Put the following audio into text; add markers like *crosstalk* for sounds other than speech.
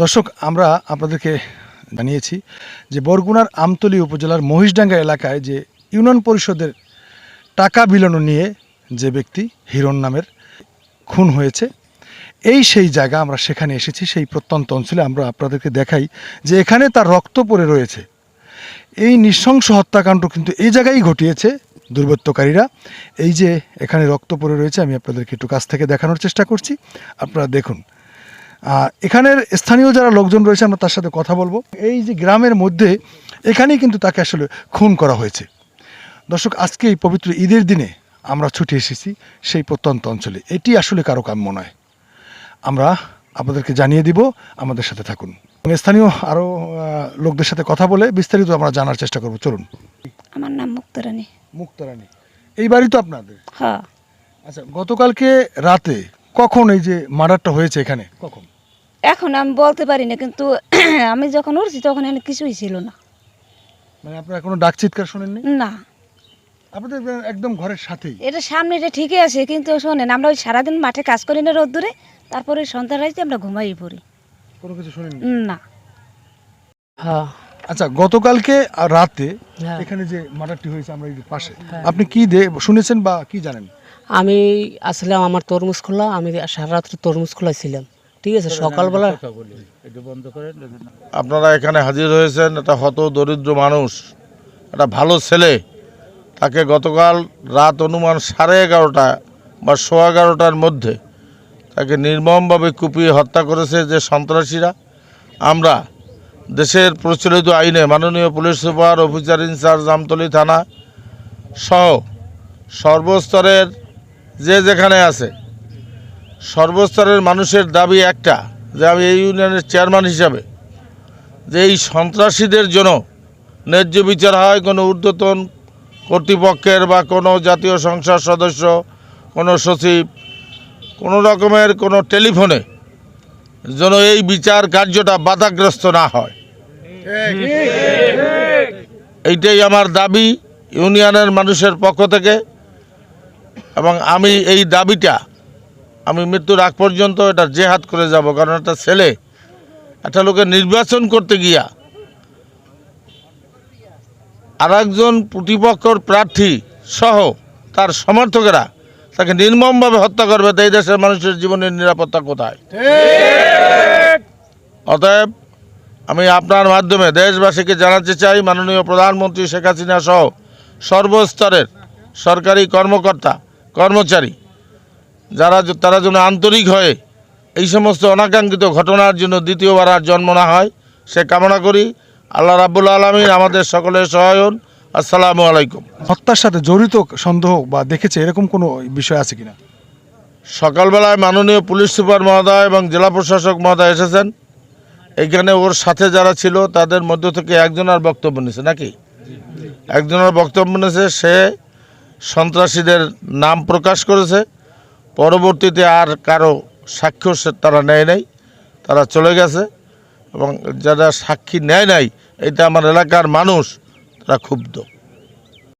দর্শক, আমরা আপনাদেরকে জানিয়েছি যে বরগুনার আমতলী উপজেলার মহিষডাঙ্গা এলাকায় যে ইউনিয়ন পরিষদের টাকা বিলন নিয়ে যে ব্যক্তি হিরণ নামের খুন হয়েছে, এই সেই জায়গা আমরা সেখানে এসেছি, সেই প্রত্যন্ত অঞ্চলে আমরা আপনাদেরকে দেখাই যে এখানে তার রক্ত পড়ে রয়েছে। এই নৃশংস হত্যাকাণ্ড কিন্তু এই জায়গায় ঘটিয়েছে দুর্বৃত্তকারীরা। এই যে এখানে রক্ত পড়ে রয়েছে, আমি আপনাদেরকে একটু কাছ থেকে দেখানোর চেষ্টা করছি। আপনারা দেখুন এখানের স্থানীয় যারা লোকজন রয়েছে আমরা তার সাথে কথা বলব। এই যে গ্রামের মধ্যে এখানেই কিন্তু তাকে আসলে খুন করা হয়েছে। দর্শক আজকে এই পবিত্র ঈদের দিনে আমরা ছুটে এসেছি সেই প্রত্যন্ত অঞ্চলে। এটি আসলে কারও কাম্য নয়। আমরা আপনাদেরকে জানিয়ে দিব আমাদের সাথে থাকুন। স্থানীয় আরও লোকদের সাথে কথা বলে বিস্তারিত আমরা জানার চেষ্টা করব। চলুন। আমার নাম মুক্তরানী মুক্তারানী এই বাড়ি তো আপনাদের? হ্যাঁ। আচ্ছা গতকালকে রাতে কখন এই যে মার্ডারটা হয়েছে এখানে? কখন? এখন আমি বলতে পারি না কিন্তু *clears throat* আমি যখন উঠছি তখন এখানে কিছুই ছিল না। মানে আপনারা কোনো ডাক চিৎকার শোনেননি? না। আপনাদের একদম ঘরের সাথেই? এটা সামনে এটা ঠিকই আছে কিন্তু শোনেন আমরা ওই সারাদিন মাঠে কাজ করি না রোদ্দুরে তারপরে সন্ধ্যা রাইতে আমরা ঘুমাই পড়ি। কোনো কিছু শোনেননি? না। হ্যাঁ। আচ্ছা গতকালকে আর রাতে হ্যাঁ। এখানে যে মার্ডারটি হয়েছে আমরা এই পাশে আপনি কি দে শুনেছেন বা কি জানেন? আমি আসলাম আমার তরমুজ খোলা আমি সারা রাত্রে তরমুজ খোলা ছিলাম ঠিক আছে সকালবেলা আপনারা এখানে হাজির হয়েছেন একটা হত দরিদ্র মানুষ একটা ভালো ছেলে তাকে গতকাল রাত অনুমান সাড়ে এগারোটা বা সোয়া এগারোটার মধ্যে তাকে নির্মমভাবে কুপিয়ে হত্যা করেছে যে সন্ত্রাসীরা। আমরা দেশের প্রচলিত আইনে মাননীয় police super officer in charge Amtali থানা সহ সর্বস্তরের যে যেখানে আছে, সর্বস্তরের মানুষের দাবি একটা যে আমি এই ইউনিয়নের চেয়ারম্যান হিসাবে যে এই সন্ত্রাসীদের জন্য ন্যায্য বিচার হয়, কোনো ঊর্ধ্বতন কর্তৃপক্ষের বা কোনো জাতীয় সংসদ সদস্য, কোনো সচিব, কোনো রকমের কোনো টেলিফোনে যেন এই বিচার কার্যটা বাধাগ্রস্ত না হয়। এইটাই আমার দাবি ইউনিয়নের মানুষের পক্ষ থেকে। এবং আমি এই দাবিটা, আমি মৃত্যুর আগ পর্যন্ত এটা জেহাদ করে যাব, কারণ একটা ছেলে, একটা লোকের নির্বাচন করতে গিয়া আর একজন প্রতিপক্ষর প্রার্থী সহ তার সমর্থকেরা তাকে নির্মমভাবে হত্যা করবে তো এই দেশের মানুষের জীবনের নিরাপত্তা কোথায়? অতএব আমি আপনার মাধ্যমে দেশবাসীকে জানাতে চাই মাননীয় প্রধানমন্ত্রী শেখ হাসিনা সহ সর্বস্তরের সরকারি কর্মকর্তা কর্মচারী যারা তারা যেন আন্তরিক হয়ে এই সমস্ত অনাকাঙ্ক্ষিত ঘটনার জন্য দ্বিতীয়বার আর জন্ম না হয় সে কামনা করি। আল্লাহ রাব্বুল আলমিন আমাদের সকলের সহায়ন। আসসালামু আলাইকুম। হত্যার সাথে জড়িত সন্দেহ বা দেখেছে এরকম কোনো বিষয় আছে কিনা? সকালবেলায় মাননীয় পুলিশ সুপার মহোদয় এবং জেলা প্রশাসক মহোদয় এসেছেন। এইখানে ওর সাথে যারা ছিল তাদের মধ্য থেকে একজনের বক্তব্য নিয়েছে নাকি? একজনের বক্তব্য নিয়েছে সে সন্ত্রাসীদের নাম প্রকাশ করেছে। পরবর্তীতে আর কারও সাক্ষ্য তারা নেয় নাই তারা চলে গেছে। এবং যারা সাক্ষী নেয় নাই এটা আমার এলাকার মানুষ ক্ষুব্ধ।